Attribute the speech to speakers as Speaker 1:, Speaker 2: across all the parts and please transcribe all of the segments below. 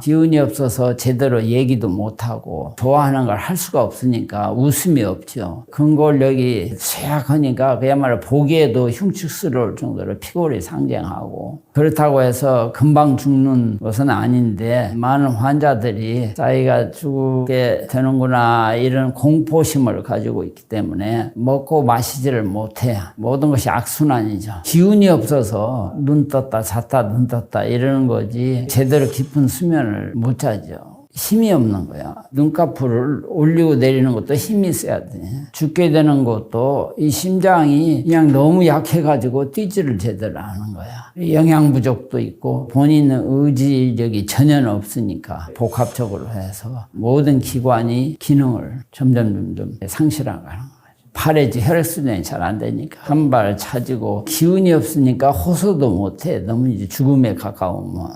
Speaker 1: 기운이 없어서 제대로 얘기도 못하고 좋아하는 걸 할 수가 없으니까 웃음이 없죠. 근골력이 쇠약하니까 그야말로 보기에도 흉측스러울 정도로 피골이 상쟁하고 그렇다고 해서 금방 죽는 것은 아닌데 많은 환자들이 자기가 죽게 되는구나 이런 공포심을 가지고 있기 때문에 먹고 마시지를 못해 모든 것이 악순환이죠. 기운이 없어서 눈 떴다 잤다 눈 떴다 이러는 거지 제대로 깊은 수면을 못 자죠. 힘이 없는 거야. 눈꺼풀을 올리고 내리는 것도 힘이 있어야 돼. 죽게 되는 것도 이 심장이 그냥 너무 약해가지고 뛰지를 제대로 안 하는 거야. 영양 부족도 있고 본인 의지력이 전혀 없으니까 복합적으로 해서 모든 기관이 기능을 점점 점점 상실하는 거야. 팔에 혈액순환이 잘 안 되니까 한 발 차지고 기운이 없으니까 호소도 못해. 너무 이제 죽음에 가까우면.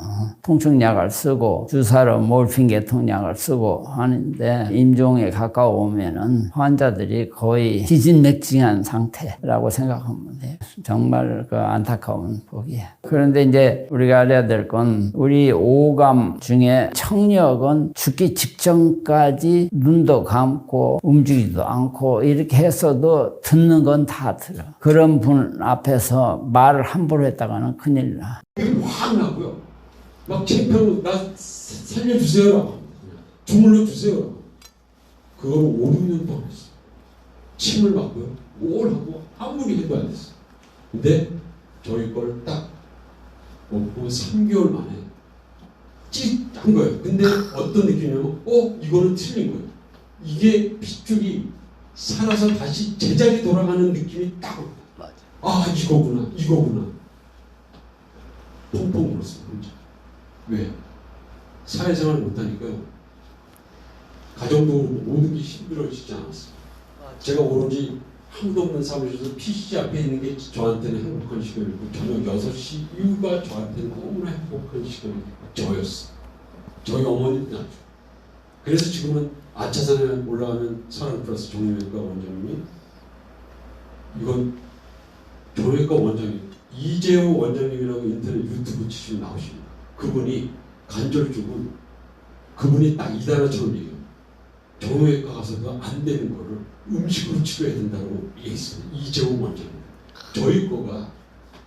Speaker 1: 통증약을 쓰고 주사로 몰핀 계통약을 쓰고 하는데 임종에 가까우면은 환자들이 거의 기진맥진한 상태라고 생각하면 돼요. 정말 그 안타까운 복이에요 그런데 이제 우리가 알아야 될 건 우리 오감 중에 청력은 죽기 직전까지 눈도 감고 움직이지도 않고 이렇게 했어도 듣는 건 다 들어. 그런 분 앞에서 말을 함부로 했다가는 큰일 나.
Speaker 2: 확 나고요. 막 재평 나 살려주세요. 주물러 주세요. 그걸 5, 6년 동안 했어. 침을 맞고요. 뭘 하고 아무리 해도 안 됐어. 근데 저희 걸 딱 먹고 3개월 만에 찌한 거예요. 근데 어떤 느낌이냐면 어? 이거는 틀린 거예요. 이게 핏줄이 살아서 다시 제자리 돌아가는 느낌이 딱 옵니다. 아 이거구나 이거구나. 펑펑 울었어요 혼자. 왜? 사회생활 못하니까요. 가정도 모든 게 힘들어지지 않았어요. 제가 오로지 아무도 없는 사무실에서 PC 앞에 있는 게 저한테는 행복한 시간이고 저녁 6시 이후가 저한테는 너무나 행복한 시간이 저였어 저희 어머니도 나죠. 그래서 지금은 아차산에 올라가는 사랑 플러스 정형외과 원장님이 이건 정형외과 원장님 이재호 원장님이라고 인터넷 유튜브 치시면 나오십니다. 그분이 간절 죽은 그분이 딱 이단아처럼 얘기해요. 정형외과 가서도 안 되는 거를 음식으로 치료해야 된다고 얘기했습니다. 이재호 원장님. 저희 거가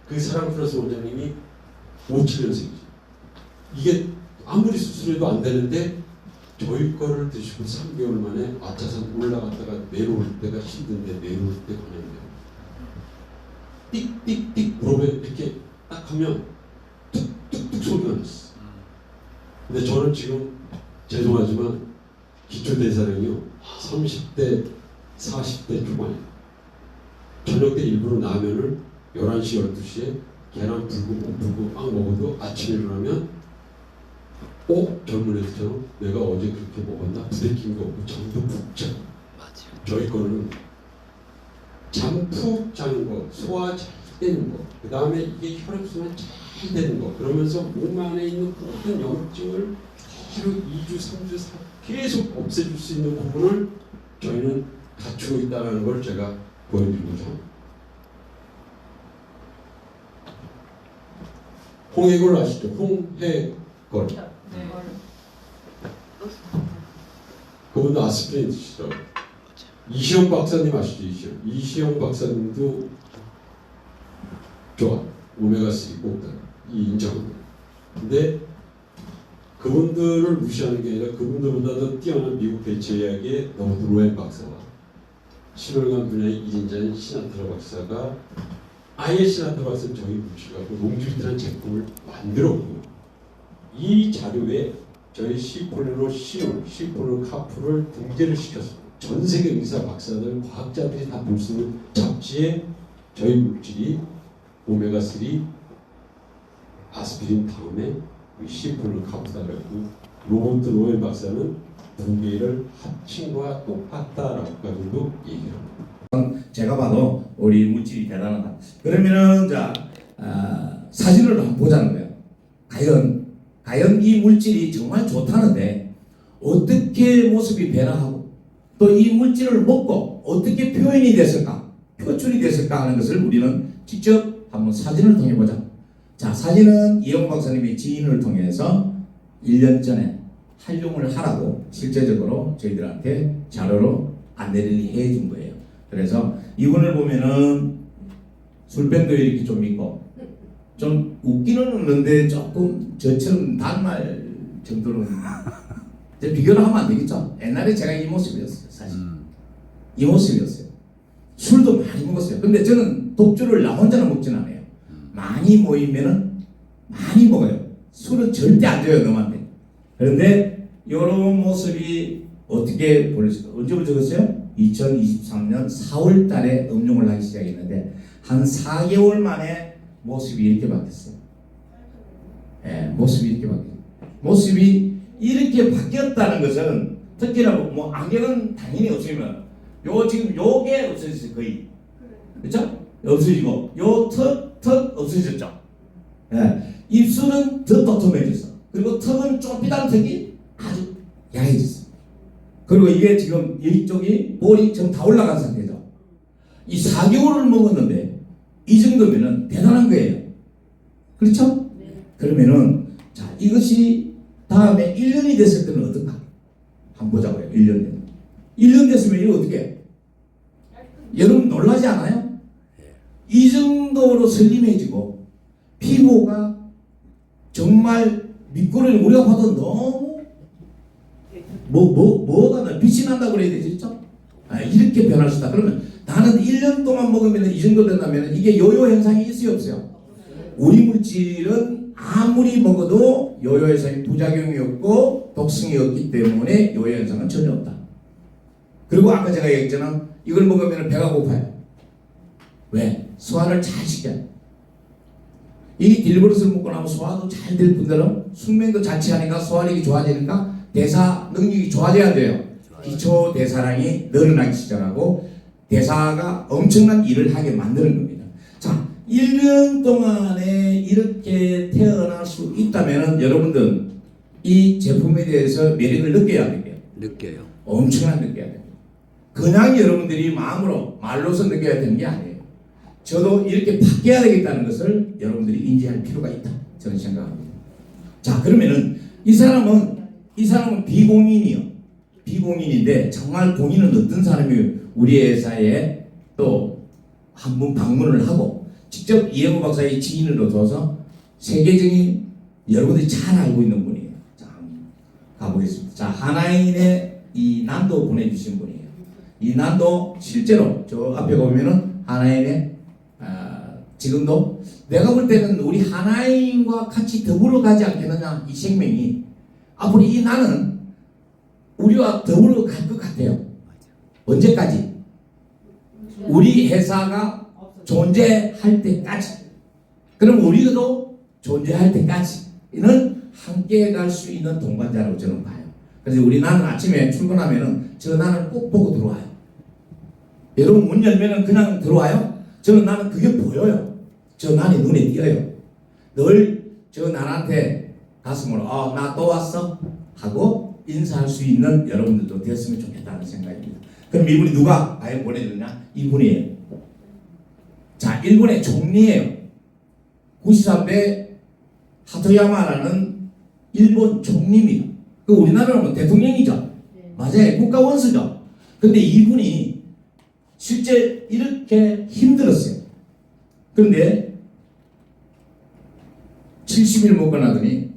Speaker 2: 그 사랑 플러스 원장님이 57년생이죠. 이게 아무리 수술해도 안 되는데 저희 거를 드시고 3개월 만에 아차산 올라갔다가 내려올 때가 힘든데 내려올 때 그냥 띡띡띡 무릎에 이렇게 딱 하면 툭툭툭 소리가 났어. 근데 저는 지금 죄송하지만 기초대사량이요 30대 40대 초반이에요. 저녁 때 일부러 라면을 11시 12시에 계란 불고 국 불고 빵 먹어도 아침에 일어나면 어? 젊은 애들처럼 내가 어제 그렇게 먹었나 부대낀 거 없고 잠도 푹 자. 저희 거는 잠푹 자는 거, 소화 잘 되는 거, 그 다음에 이게 혈액순환 잘 되는 거, 그러면서 몸 안에 있는 모든 염증을 하루 2주, 3주, 4 계속 없애줄 수 있는 부분을 저희는 갖추고 있다는 걸 제가 보여드리고자 합니다. 홍해걸 아시죠? 홍해걸. 그분도 아스피린 드시더라고요. 이시영 박사님 아시죠? 이시영. 이시영 박사님도 좋아. 오메가3 꼭다. 이 인정합니다. 근데 그분들을 무시하는 게 아니라 그분들보다도 뛰어난 미국 대체의학의 너무 로엔 박사와 심혈관 분야의 1인자인 시나트라 박사가 아예 시나트라 박사는 저희 물질하고 롱주리트라는 제품을 만들었고 이 자료에 저희 시폴리노 시올, 시폴리노 카프를 등재를 시켰습니다. 전 세계 의사 박사들, 과학자들이 다 볼 수 있는 잡지에 저희 물질이 오메가3 아스피린 다음에 이 시폴리노 카프다라고 로버트 로엔 박사는 두 개를 합친 거와 똑같다라고까지도 얘기를 합니다.
Speaker 3: 제가 봐도 우리 물질이 대단하다. 그러면은 자 아, 사진을 한번 보자는 거예요. 과연 이 물질이 정말 좋다는데 어떻게 모습이 변화하고 또 이 물질을 먹고 어떻게 표현이 됐을까, 표출이 됐을까 하는 것을 우리는 직접 한번 사진을 통해 보자. 자 사진은 이영 박사님의 지인을 통해서 1년 전에 활용을 하라고 실제적으로 저희들한테 자료로 안내를 해준 거예요. 그래서 이분을 보면은 술병도 이렇게 좀 있고 좀 웃기는 웃는데 조금 저처럼 단말 정도는 이제 비교를 하면 안 되겠죠. 옛날에 제가 이 모습이었어요, 사실. 이 모습이었어요. 술도 많이 먹었어요. 근데 저는 독주를 나 혼자는 먹진 않아요. 많이 모이면은 많이 먹어요. 술은 절대 안 줘요, 너한테. 그런데 이런 모습이 어떻게 보냈을까? 언제부터 적었어요? 2023년 4월 달에 음용을 하기 시작했는데 한 4개월 만에 모습이 이렇게 바뀌었어요. 예, 모습이 이렇게 바뀌었어요. 모습이 이렇게 바뀌었다는 것은 특히나 뭐 안경은 당연히 없으면 요 지금 요게 없어졌어요 거의 그렇죠? 없어지고 요턱턱 없어졌죠. 예, 입술은 더 도톰해졌어. 그리고 턱은 좁히다는 턱이 아주 야해졌어. 그리고 이게 지금 이쪽이 볼이 지금 다 올라간 상태죠. 이 4개월을 먹었는데 이 정도면은 대단한 거예요. 그렇죠? 그러면은 자 이것이 다음에 1년이 됐을 때는 어떨까? 한번 보자고요. 1년 되면. 1년 됐으면 이거 어떻게 해? 여러분 놀라지 않아요? 이 정도로 슬림해지고 피부가 정말 밑거를 우리가 봐도 너무 뭐, 뭐, 뭐가 나 빛이 난다고 그래야 되지, 그죠? 아, 이렇게 변할 수 있다. 그러면 나는 1년 동안 먹으면 이 정도 된다면 이게 요요 현상이 있어요, 없어요? 우리 물질은 아무리 먹어도 요요 현상이 부작용이 없고 독성이 없기 때문에 요요 현상은 전혀 없다. 그리고 아까 제가 얘기했잖아. 이걸 먹으면 배가 고파요. 왜? 소화를 잘 시켜요. 이 딜버릇을 먹고 나면 소화도 잘될 뿐더러 숙면도 잘 취하니까 소화력이 좋아지니까 대사 능력이 좋아져야 돼요. 기초 대사량이 늘어나기 시작하고 대사가 엄청난 일을 하게 만드는 겁니다. 자, 1년 동안에 이렇게 태어날 수 있다면 여러분들 이 제품에 대해서 매력을 느껴야 돼요.
Speaker 4: 느껴요.
Speaker 3: 엄청난 느껴야 돼요. 그냥 여러분들이 마음으로 말로서 느껴야 되는 게 아니에요. 저도 이렇게 바뀌어야 되겠다는 것을 여러분들이 인지할 필요가 있다. 저는 생각합니다. 자, 그러면은 이 사람은 이 사람은 비공인이요. 비공인인데 정말 공인은 어떤 사람이 우리 회사에 또 한 번 방문을 하고 직접 이영호 박사의 지인으로 둬서 세계적인 여러분들이 잘 알고 있는 분이에요. 자, 가보겠습니다. 자, 하나인의 이 난도 보내주신 분이에요. 이 난도 실제로 저 앞에 보면은 하나인의 아, 지금도 내가 볼 때는 우리 하나인과 같이 더불어 가지 않겠느냐 이 생명이 앞으로 이 나는 우리와 더불어 갈 것 같아요. 언제까지? 우리 회사가 존재할 때까지. 그럼 우리도 존재할 때까지는 함께 갈 수 있는 동반자라고 저는 봐요. 그래서 우리 나는 아침에 출근하면은 저 나는 꼭 보고 들어와요. 여러분 문 열면은 그냥 들어와요? 저는 나는 그게 보여요. 저 난이 눈에 띄어요. 늘 저 난한테 가슴으로 아나또 왔어 하고 인사할 수 있는 여러분들도 됐으면 좋겠다는 생각입니다. 그럼 이분이 누가 아예 보내줬냐? 이분이에요. 자, 일본의 총리예요. 93대 하토야마라는 일본 총리입니다. 그 우리나라는 뭐 대통령이죠. 맞아요. 국가 원수죠. 근데 이분이 실제 이렇게 힘들었어요. 그런데 70일 먹고 나더니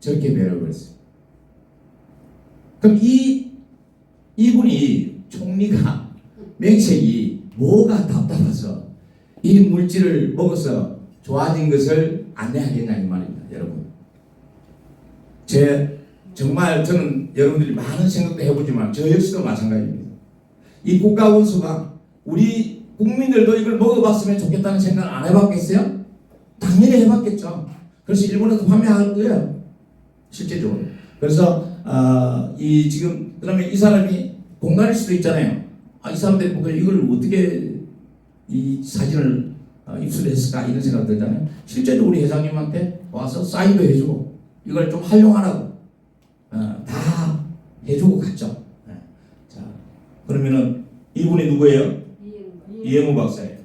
Speaker 3: 저렇게 배려버렸어요. 그럼 이 이분이 총리가 맹색이 뭐가 답답해서 이 물질을 먹어서 좋아진 것을 안내하겠냐 이 말입니다, 여러분. 제 정말 저는 여러분들이 많은 생각도 해보지만 저 역시도 마찬가지입니다. 이 국가 원수가 우리 국민들도 이걸 먹어봤으면 좋겠다는 생각 안 해봤겠어요? 당연히 해봤겠죠. 그래서 일본에도 판매할 거예요. 실제적으로. 그래서 어, 이 지금 그러면 이 사람이 공간일 수도 있잖아요. 아, 이 사람들이 보고 이걸 어떻게 이 사진을 어, 입수했을까 이런 생각 들잖아요. 실제로 우리 회장님한테 와서 사인도 해주고 이걸 좀 활용하라고 어, 다 해주고 갔죠. 네. 자 그러면은 이분이 누구예요? 이영우 박사예요.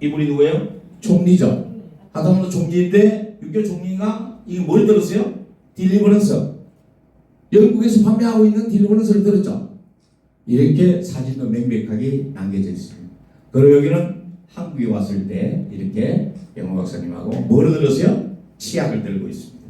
Speaker 3: 이분이 누구예요? 총리죠. 하다못해 총리인데 6.25 총리가 이게 뭘 들었어요? 딜리버런스 영국에서 판매하고 있는 딜리버런스를 들었죠. 이렇게 사진도 명백하게 남겨져 있습니다. 그리고 여기는 한국에 왔을 때 이렇게 영호 박사님하고 뭐를 들었어요? 치약을 들고 있습니다.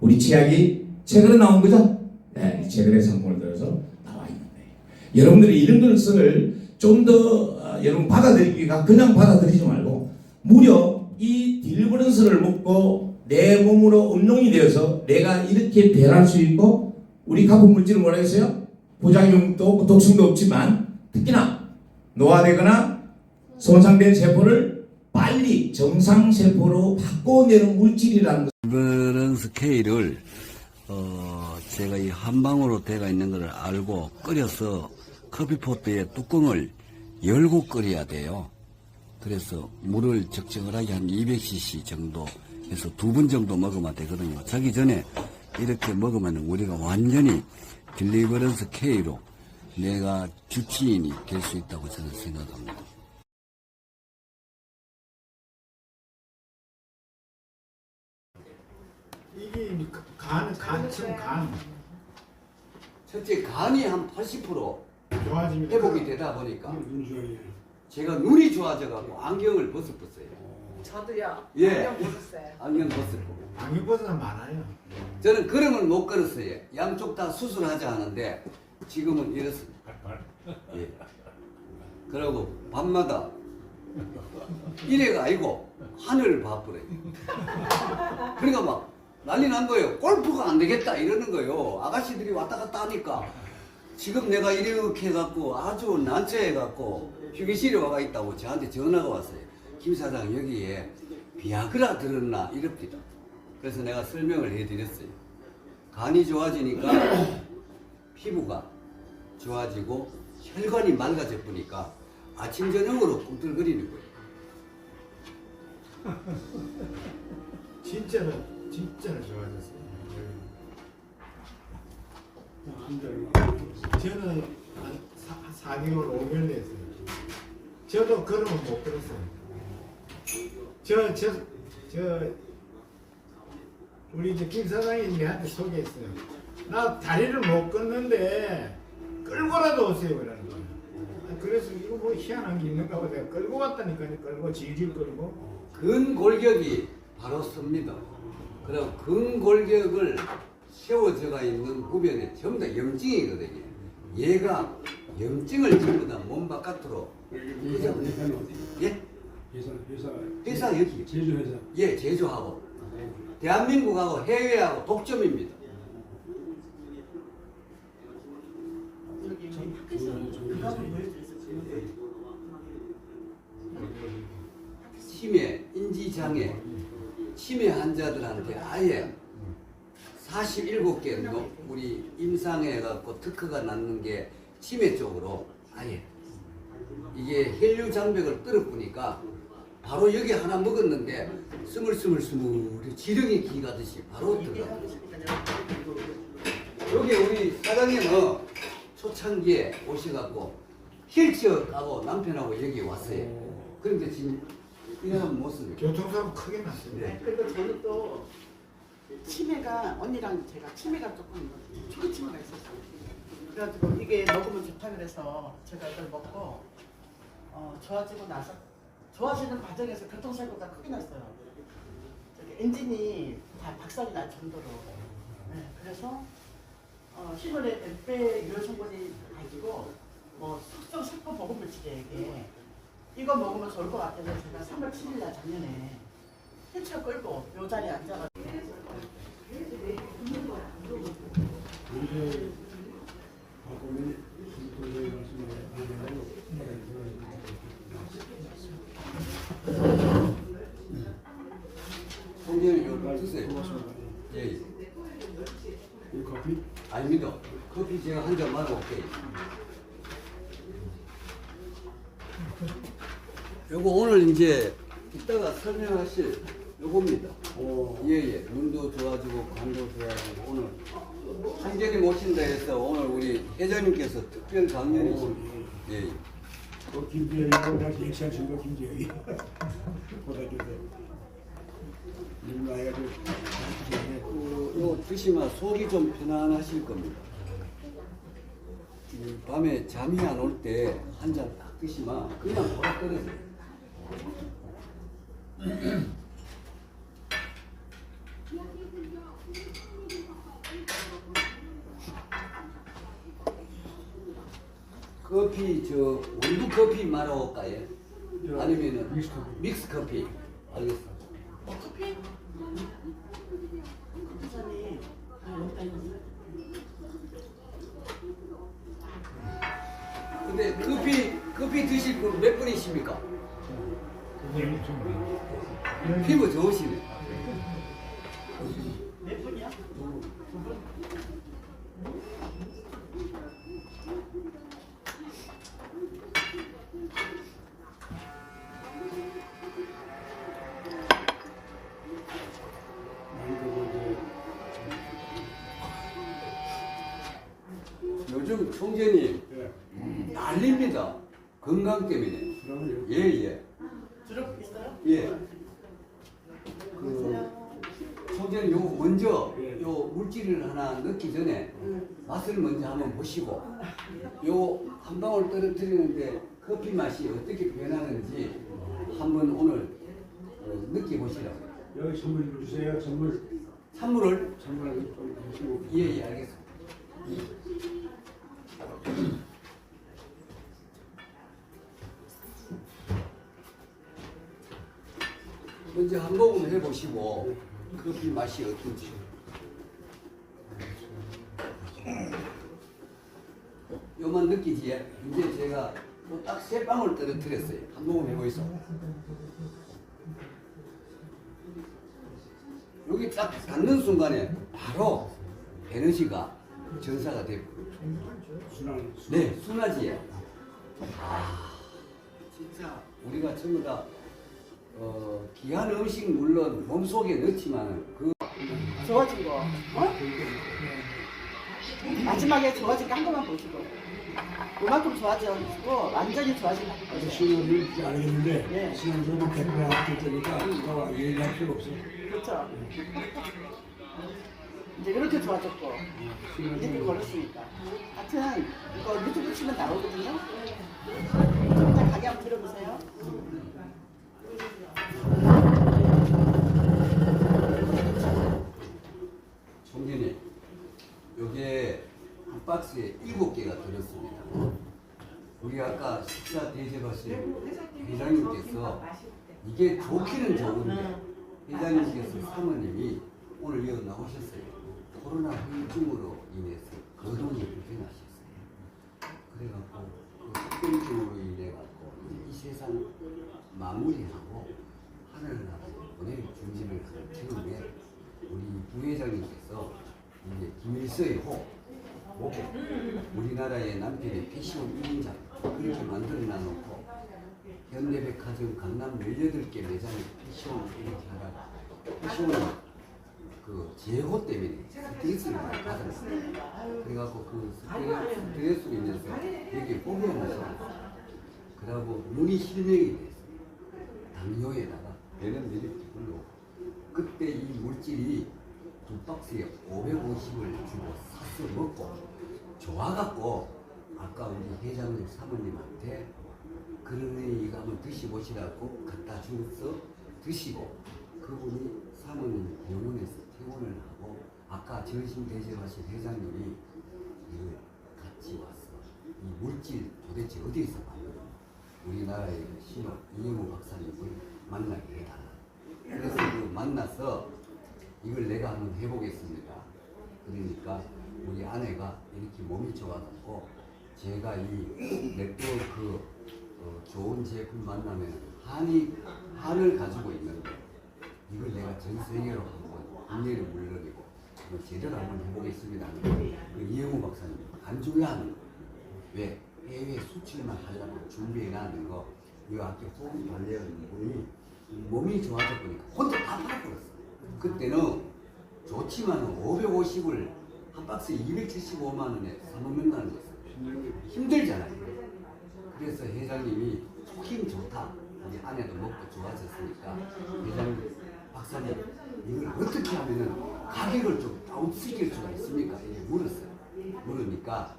Speaker 3: 우리 치약이 최근에 나온 거죠? 네, 최근에 상품을 들어서 나와 있는데 여러분들이 이런 것을 좀더 어, 여러분 받아들이기 가 그냥 받아들이지 말고 무려 이 딜버런스를 먹고 내 몸으로 음용이 되어서 내가 이렇게 변할 수 있고 우리 가품 물질은 뭐라 했어요? 부작용도 독성도 없지만 특히나 노화되거나 손상된 세포를 빨리 정상 세포로 바꿔내는 물질이라는
Speaker 4: 리버런스 K를 어 제가 이 한 방으로 돼가 있는 것을 알고 끓여서 커피포트에 뚜껑을 열고 끓여야 돼요. 그래서 물을 적정하게 한 200cc 정도 해서 두 번 정도 먹으면 되거든요. 자기 전에 이렇게 먹으면 우리가 완전히 딜리버런스 K로 내가 주치인이 될 수 있다고 저는 생각합니다.
Speaker 5: 이게 간, 간, 지금 간
Speaker 4: 첫째 간이 한 80%
Speaker 5: 좋아집니다.
Speaker 4: 회복이 되다 보니까 제가 눈이 좋아져갖고 안경을 벗었어요.
Speaker 6: 저도요.
Speaker 4: 예.
Speaker 6: 안경 벗었어요.
Speaker 4: 안경 벗었고.
Speaker 5: 방역보다는 많아요.
Speaker 4: 저는 걸음을 못 걸었어요. 양쪽 다 수술하지 않은데 지금은 이렇습니다. 예. 그러고 밤마다 이래가 아니고 하늘을 봐버려요. 그러니까 막 난리 난 거예요. 골프가 안 되겠다 이러는 거예요. 아가씨들이 왔다 갔다 하니까 지금 내가 이렇게 해갖고 아주 난처해갖고 휴게실에 와가 있다고 저한테 전화가 왔어요. 김 사장 여기에 비아그라 들었나 이럽니다. 그래서 내가 설명을 해드렸어요. 간이 좋아지니까 피부가 좋아지고 혈관이 맑아져 보니까 아침 저녁으로 꿈틀거리는 거예요.
Speaker 5: 진짜는 진짜는 좋아졌어요. 저는 한 4, 4개월, 5개월 됐어요. 저도 걸음을 못 걸었어요. 저, 저, 저, 우리 이제 김 사장이 내한테 소개했어요. 나 다리를 못 걷는데 끌고라도 오세요. 그러는 거예요. 아, 그래서 이거 뭐 희한한 게 있는가 보다. 끌고 왔다니까요. 끌고 질질 끌고.
Speaker 4: 근골격이 바로 섭니다. 그리고 근골격을 세워져가 있는 후변에 전부 다 염증이거든요. 얘가 염증을 전부 다 몸 바깥으로
Speaker 7: 어디?
Speaker 4: 예?
Speaker 7: 회사 회사
Speaker 4: 회사 여기.
Speaker 7: 제주 회사.
Speaker 4: 예 제조하고. 대한민국하고 해외하고 독점입니다. 치매, 인지장애, 치매 환자들한테 아예 47개 노- 우리 임상해갖고 특허가 났는 게 치매 쪽으로 아예 이게 혈류 장벽을 뚫어 보니까 바로 여기 하나 먹었는데 스물스물스물 지렁이 기 가듯이 바로 들어가요. 여기 우리 사장님은 초창기에 오셔갖고 휠체어 까고 남편하고 여기 왔어요. 그런데 지금 이런 모습이
Speaker 5: 교통사고 크게 났어요.
Speaker 4: 네.
Speaker 6: 그리고 저는 또 치매가 언니랑 제가 치매가 조금 초기 치매가 있었어요. 그래가지고 이게 먹으면 좋다 그래서 제가 이걸 먹고 어, 좋아지고 나서 좋아지는 과정에서 교통사고가 크게 났어요. 저기 엔진이 다 박살이 날 정도로. 네, 그래서 어, 시골에 배 유효성분이 가지고 뭐 보건 물질이에요 이게. 이거 먹으면 좋을 것 같아서 제가 3월 7일 날 작년에 휠체어 끌고 요 자리에 앉아가지고
Speaker 7: 바꾸면 도저히 말씀을 안 하고
Speaker 4: 성경이 이거 드세요.
Speaker 7: 고맙습니다.
Speaker 4: 예, 예.
Speaker 7: 이 커피
Speaker 4: 아닙니다. 커피 제가 한 잔 마셔 올게요. 요거 오늘 이제 이따가 설명하실 요겁니다.
Speaker 7: 오.
Speaker 4: 예, 예. 눈도 좋아지고 간도 좋아지고 오늘 한전이 모신다 해서 오늘 우리 회장님께서 특별 강연이십니다. 예, 예.
Speaker 7: 다시 익사하신 거 김재희 보다 주세요. 이름 나이가
Speaker 4: 좀요 드시면 속이 좀 편안하실 겁니다. 이 밤에 잠이 안 올 때 한 잔 딱 드시면 그냥 보라 떨어져요. 커피 저 원두 커피 말아올까요? 아니면은
Speaker 7: 믹스 커피.
Speaker 4: 믹스 커피. 알겠어.
Speaker 6: 어, 커피? 있네.
Speaker 4: 근데 커피 커피 드실 분 몇 분이십니까? 피부 좋으시네.
Speaker 6: 몇 분이야?
Speaker 4: 요즘 총재님
Speaker 7: 예.
Speaker 4: 난립니다. 건강 때문에. 예 예.
Speaker 6: 주름 있어요?
Speaker 4: 예. 그 총재님 요 먼저
Speaker 7: 예.
Speaker 4: 요 물질을 하나 넣기 전에 맛을 먼저 한번 보시고 요 한 방울 떨어뜨리는데 커피 맛이 어떻게 변하는지 한번 오늘 어, 느껴보시라고요.
Speaker 7: 여기 선물 좀 주세요. 선물
Speaker 4: 찬물을
Speaker 7: 선물 좀 주시고.
Speaker 4: 예 예 알겠습니다. 먼저 한 모금 해보시고 커피 맛이 어떤지. 요만 느끼지? 이제 제가 뭐딱세 방울 떨어뜨렸어요. 한 모금 해보이소. 여기 딱 닿는 순간에 바로 에너지가 전사가 되고
Speaker 7: 순한
Speaker 4: 네 순하지
Speaker 6: 진짜.
Speaker 4: 우리가 전부 다 어, 귀한 음식 물론 몸속에 넣지만 그
Speaker 6: 좋아진 거. 어? 마지막에 좋아진 거 한 번만 보시고. 그만큼 좋아지고 완전히 좋아진 거.
Speaker 7: 아직 신호를 알겠는데
Speaker 6: 예.
Speaker 7: 신호 조금 백분 할테니까 더 얘기할 필요 없어.
Speaker 6: 그렇죠. 이제 이렇게 좋아졌고 이렇게
Speaker 7: 좀
Speaker 6: 걸었으니까. 하여튼 이거 유튜브 치면 나오거든요. 좀 이따 가게 한번 들어보세요.
Speaker 4: 총재님 요게 한 박스에 일곱 개가 들었습니다. 우리 아까 식사 대접하신 회장님께서 이게 좋기는 좋은데 회장님께서 사모님이 오늘 여기 나오셨어요. 코로나 후유증으로 인해서 거동이 불편하셨어요. 그래갖고 그 특별증으로 인해 갖고 이 세상 마무리하고 하늘나라에 보낼 하는 처음에 우리 부회장님께서 이제 김일서의 호 보고 우리나라의 남편의 패션 1인자 그렇게 만들어 놔놓고 현대백화점 강남 18개 매장에 패션 이렇게 하다가 패션을 그 제호 때문에 스트레스를 많이 받았어요. 그래갖고 그 스트레스, 스트레스로 인해서 이렇게 포기하면서 그러고 눈이 실명이 됐어요. 당뇨에다가 배는 이렇게 불러오고 그때 이 물질이 두 박스에 550을 주고 사서 먹고 좋아갖고 아까 우리 회장님 사모님한테 그러니 이거 한번 드셔보시라고 갖다 주서 드시고 그분이 사모님 병원에서 퇴원을 하고 아까 점심 대접하신 회장님이 같이 왔어 이 물질 도대체 어디에서 만들어 우리나라의 신호 이영호 박사님을 만나게 해달라 그래서 그 만나서 이걸 내가 한번 해보겠습니다. 그러니까 우리 아내가 이렇게 몸이 좋아졌고 제가 이 네트워크 어, 좋은 제품 만나면 한이 한을 가지고 있는데 이걸 내가 전 세계로 한번 국내를 물러내고 제대로 한번 해보겠습니다. 그 이영우 박사님 안 중요한 왜 해외 수출만 하려고 준비해놨는 거, 이 앞에 호흡 발레하는 분이 몸이 좋아져 보니까 혼자 다 팔아버렸어. 그때는 좋지만 550을 한 박스에 275만 원에 사먹는다는 거였어요. 힘들잖아요. 그래서 회장님이 속힘 좋다. 우리 아내도 먹고 좋아졌으니까 회장님 박사님 이걸 어떻게 하면은 가격을 좀 다운시킬 수가 있습니까? 이렇게 물었어요. 물으니까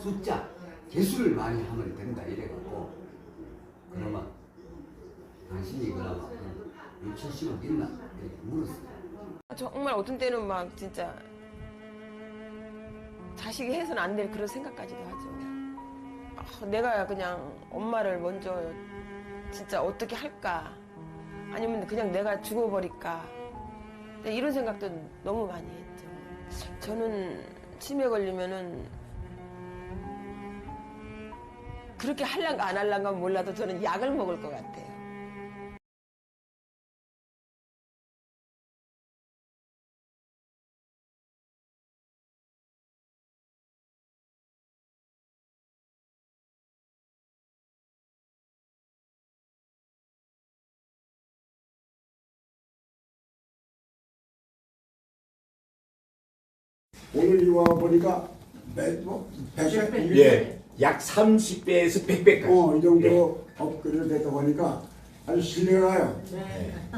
Speaker 4: 숫자 개수를 많이 하면 된다 이래갖고 그러면 당신이 그나마 6, 70원 있나? 이렇게 물었어요.
Speaker 8: 정말 어떤 때는 막 진짜 자식이 해서는 안 될 그런 생각까지도 하죠. 아, 내가 그냥 엄마를 먼저 진짜 어떻게 할까? 아니면 그냥 내가 죽어버릴까? 이런 생각도 너무 많이 했죠. 저는 치매 걸리면은 그렇게 할란가 안 할란가 몰라도 저는 약을 먹을 것 같아요.
Speaker 9: 오늘 이와 보니까 몇, 뭐, 100배?
Speaker 3: 예, 약 30배에서 100배까지.
Speaker 9: 어, 이 정도 업그레이드 됐다 보니까 아주 신뢰가 가요.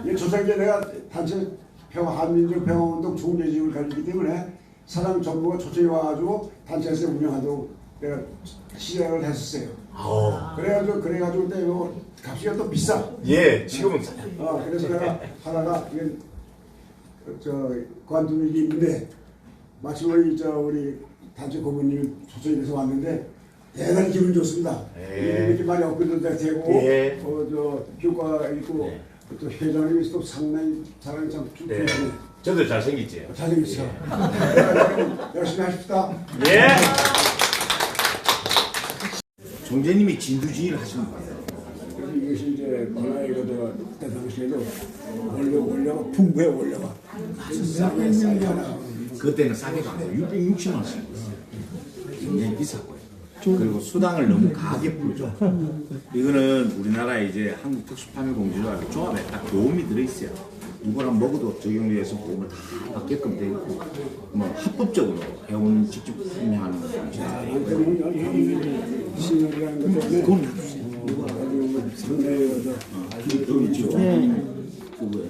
Speaker 9: 이 조상계 내가 단체 평화 한민족 평화운동 총재직을 가지기 때문에 사람 정부가 초청이 와가지고 단체에서 운영하도록 내가 시작을 했었어요.
Speaker 3: 아,
Speaker 9: 그래가지고 그래가지고 근데 이거 값이 또 비싸.
Speaker 3: 예, 지금은
Speaker 9: 어, 그래서 내가 하다가 이게 저 관두는 일이 있는데 마침 우리 저 우리 단체 고모님이 초청이 돼서 왔는데 대단히 기분 좋습니다.
Speaker 3: 예.
Speaker 9: 이렇게 많이 업그레이드 되고
Speaker 3: 예.
Speaker 9: 어 저 효과 있고
Speaker 3: 네.
Speaker 9: 또 회장님이 또 상당히 사랑이 참
Speaker 3: 네.
Speaker 9: 좋고
Speaker 3: 저도 잘생겼지.
Speaker 9: 잘생겼어. 네. 열심히 하십시다.
Speaker 3: 예. 종재님이 진두지휘를 하시는 거예요.
Speaker 9: 이것이 이제 문화의 그 그때 당시에도 원료 원료가 풍부해 원료가 아주 싸게 싸게.
Speaker 3: 그때는 싸게가 아니고 660만 원이었어요. 굉장히 비쌌고요. 그리고 수당을 너무 가게 풀죠. 이거는 우리나라에 이제 한국 특수파멸공제조합 조합에 딱 도움이 들어있어요. 누구나 먹어도 적용돼서 보험을 다 받게끔 돼 있고 뭐 합법적으로 회원 직접 판매하는 거죠. 그건.
Speaker 9: 누가 가지고
Speaker 3: 여기 지금 그거에